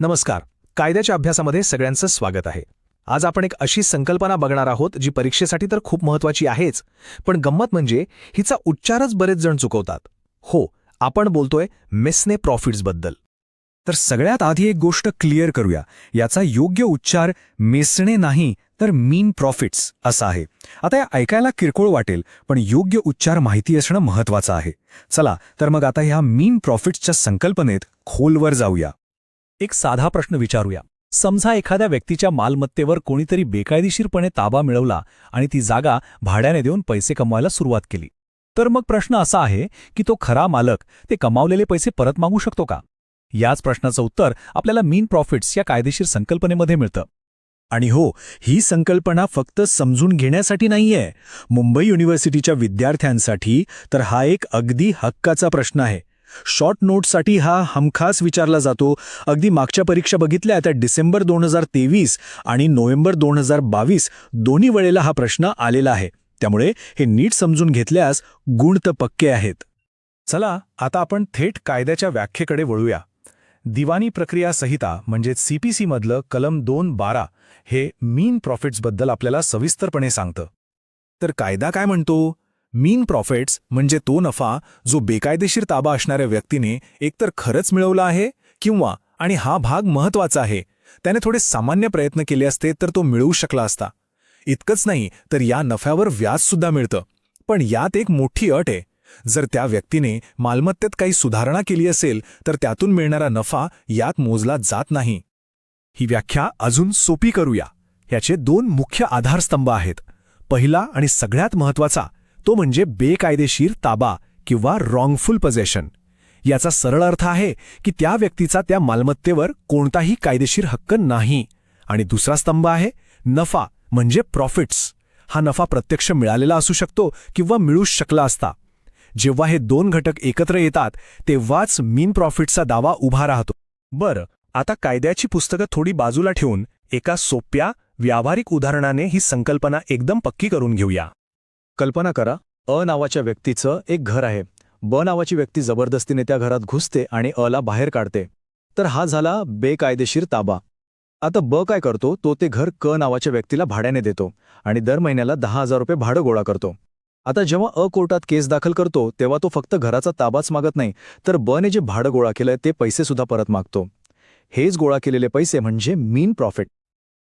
नमस्कार. कायद्याच्या अभ्यासामध्ये सगळ्यांचं स्वागत आहे. आज आपण एक अशी संकल्पना बघणार आहोत जी परीक्षेसाठी तर खूप महत्वाची आहेच पण गंमत म्हणजे हिचा उच्चारच बरेच जण चुकवतात. हो आपण बोलतोय मेसने प्रॉफिट्सबद्दल तर सगळ्यात आधी एक गोष्ट क्लिअर करूया. याचा योग्य उच्चार मेसणे नाही तर मीन प्रॉफिट्स असा आहे. आता या ऐकायला किरकोळ वाटेल पण योग्य उच्चार माहिती असणं महत्वाचं आहे. चला तर मग आता ह्या मीन प्रॉफिट्सच्या संकल्पनेत खोलवर जाऊया. एक साधा प्रश्न विचारूया. समजा एखाद्या व्यक्तीच्या मालमत्तेवर कोणीतरी बेकायदेशीरपणे ताबा मिळवला आणि ती जागा भाड्याने देऊन पैसे कमवायला सुरुवात केली. तर मग प्रश्न असा आहे की तो खरा मालक ते कमावलेले पैसे परत मागू शकतो का? याच प्रश्नाचं उत्तर आपल्याला मीन प्रॉफिट्स या कायदेशीर संकल्पनेमध्ये मिळतं. आणि हो ही संकल्पना फक्त समजून घेण्यासाठी नाहीये. मुंबई युनिव्हर्सिटीच्या विद्यार्थ्यांसाठी तर हा एक अगदी हक्काचा प्रश्न आहे. शॉर्ट नोटसाठी हा हमखास विचारला जातो. अगदी मागच्या परीक्षा बघितल्या त्या डिसेंबर दोन हजार तेवीस आणि नोव्हेंबर दोन हजार बावीस दोन्ही वेळेला हा प्रश्न आलेला आहे. त्यामुळे हे नीट समजून घेतल्यास गुण तर पक्के आहेत. चला आता आपण थेट कायद्याच्या व्याख्येकडे वळूया. दिवाणी प्रक्रिया संहिता म्हणजेच सीपीसी मधलं कलम दोन बारा हे मीन प्रॉफिट्सबद्दल आपल्याला सविस्तरपणे सांगतं. तर कायदा काय म्हणतो? मीन प्रॉफिट्स म्हणजे तो नफा जो बेकायदेशीर ताबा असणाऱ्या व्यक्तीने एकतर खरंच मिळवला आहे किंवा आणि हा भाग महत्त्वाचा आहे त्याने थोडे सामान्य प्रयत्न केले असते तर तो मिळवू शकला असता. इतकंच नाही तर या नफ्यावर व्याजसुद्धा मिळतं. पण यात एक मोठी अट आहे. जर त्या व्यक्तीने मालमत्तेत काही सुधारणा केली असेल तर त्यातून मिळणारा नफा यात मोजला जात नाही. ही व्याख्या अजून सोपी करूया. ह्याचे दोन मुख्य आधारस्तंभ आहेत. पहिला आणि सगळ्यात महत्त्वाचा तो म्हणजे बेकायदेशीर ताबा किंवा रॉंगफुल पजेशन याचा सरळ अर्थ आहे की त्या व्यक्तीचा त्या मालमत्तेवर कोणताही कायदेशीर हक्क नाही. आणि दुसरा स्तंभ आहे नफा म्हणजे प्रॉफिट्स हा नफा प्रत्यक्ष मिळालेला असू शकतो किंवा मिळू शकला असता. जेव्हा हे दोन घटक एकत्र येतात तेव्हाच मीन प्रॉफिटचा दावा उभा राहतो. बरं आता कायद्याची पुस्तकं थोडी बाजूला ठेवून एका सोप्या व्यावहारिक उदाहरणाने ही संकल्पना एकदम पक्की करून घेऊया. कल्पना करा अ नावाच्या व्यक्तीचं एक घर आहे. ब नावाची व्यक्ती जबरदस्तीने त्या घरात घुसते आणि अला बाहेर काढते. तर हा झाला बेकायदेशीर ताबा. आता ब काय करतो तो ते घर क नावाच्या व्यक्तीला भाड्याने देतो आणि दर महिन्याला दहा हजार रुपये भाडं गोळा करतो. आता जेव्हा अ कोर्टात केस दाखल करतो तेव्हा तो फक्त घराचा ताबाच मागत नाही तर बने जे भाडं गोळा केलंय ते पैसेसुद्धा परत मागतो. हेच गोळा केलेले पैसे म्हणजे मीन प्रॉफिट.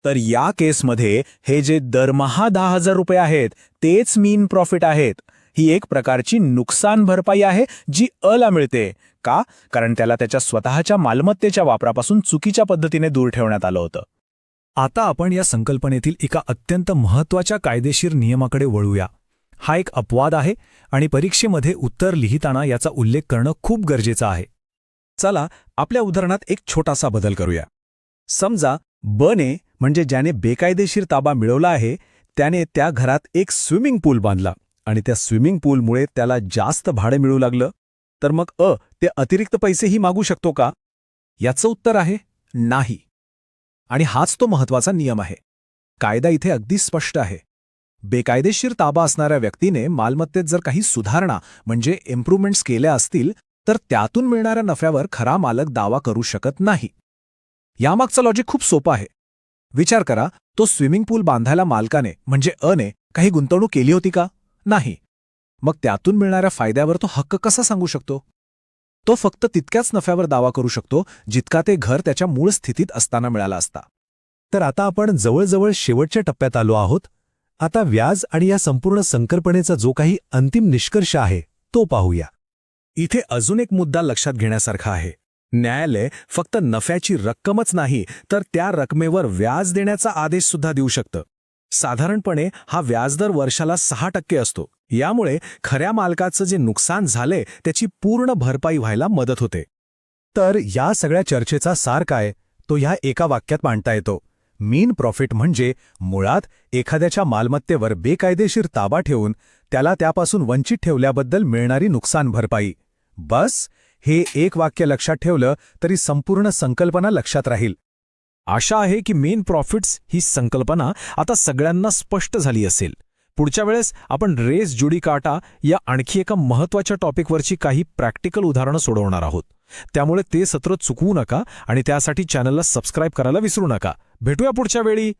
तर या केसमध्ये हे जे दरमहा दहा हजार रुपये आहेत तेच मीन प्रॉफिट आहेत. ही एक प्रकारची नुकसान भरपाई आहे जी अला मिळते का? कारण त्याला त्याच्या स्वतःच्या मालमत्तेच्या वापरापासून चुकीच्या पद्धतीने दूर ठेवण्यात आलं होतं. आता आपण या संकल्पनेतील एका अत्यंत महत्त्वाच्या कायदेशीर नियमाकडे वळूया. हा एक अपवाद आहे आणि परीक्षेमध्ये उत्तर लिहिताना याचा उल्लेख करणं खूप गरजेचं आहे. चला आपल्या उदाहरणात एक छोटासा बदल करूया. समजा बने म्हणजे ज्याने बेकायदेशीर ताबा मिळवला आहे त्याने त्या घरात एक स्विमिंग पूल बांधला. आणि त्या स्विमिंग पूलमुळे त्याला जास्त भाडे मिळू लागलं. तर मग अ ते अतिरिक्त पैसेही मागू शकतो का? याचं उत्तर आहे नाही. आणि हाच तो महत्त्वाचा नियम आहे. कायदा इथे अगदी स्पष्ट आहे. बेकायदेशीर ताबा असणाऱ्या व्यक्तीने मालमत्तेत जर काही सुधारणा म्हणजे इम्प्रूव्हमेंट्स केल्या असतील तर त्यातून मिळणाऱ्या नफ्यावर खरा मालक दावा करू शकत नाही. यामागचं लॉजिक खूप सोपं आहे. विचार करा तो स्विमिंग पूल बांधायला मालकाने म्हणजे अने काही गुंतवणूक केली होती का? नाही. मग त्यातून मिळणाऱ्या फायद्यावर तो हक्क कसा सांगू शकतो? तो फक्त तितक्याच नफ्यावर दावा करू शकतो जितका ते घर त्याच्या मूळ स्थितीत असताना मिळाला असता. तर आता आपण जवळजवळ शेवटच्या टप्प्यात आलो आहोत. आता व्याज आणि या संपूर्ण संकल्पनेचा जो काही अंतिम निष्कर्ष आहे तो पाहूया. इथे अजून एक मुद्दा लक्षात घेण्यासारखा आहे. न्यायालय फक्त नफ्याची रक्कमच नाही तर त्या रकमेवर व्याज देण्याचा आदेश सुद्धा देऊ शकतं. साधारणपणे हा व्याजदर वर्षाला सहा टक्के असतो. यामुळे खऱ्या मालकाचं जे नुकसान झाले त्याची पूर्ण भरपाई व्हायला मदत होते. तर या सगळ्या चर्चेचा सार काय? तो ह्या एका वाक्यात मांडता येतो. मीन प्रॉफिट म्हणजे मुळात एखाद्याच्या मालमत्तेवर बेकायदेशीर ताबा ठेवून त्याला त्यापासून वंचित ठेवल्याबद्दल मिळणारी नुकसान भरपाई. बस हे एक वाक्य लक्षात ठेवलं तरी संपूर्ण संकल्पना लक्षात राहील. आशा आहे की मेन प्रॉफिट्स ही संकल्पना आता सगळ्यांना स्पष्ट झाली असेल. पुढच्या वेळेस आपण रेस जुडिकाटा या आणखी एका महत्त्वाच्या टॉपिकवरची काही प्रॅक्टिकल उदाहरणं सोडवणार आहोत. त्यामुळे ते सत्र चुकवू नका आणि त्यासाठी चॅनलला सबस्क्राईब करायला विसरू नका. भेटूया पुढच्या वेळी.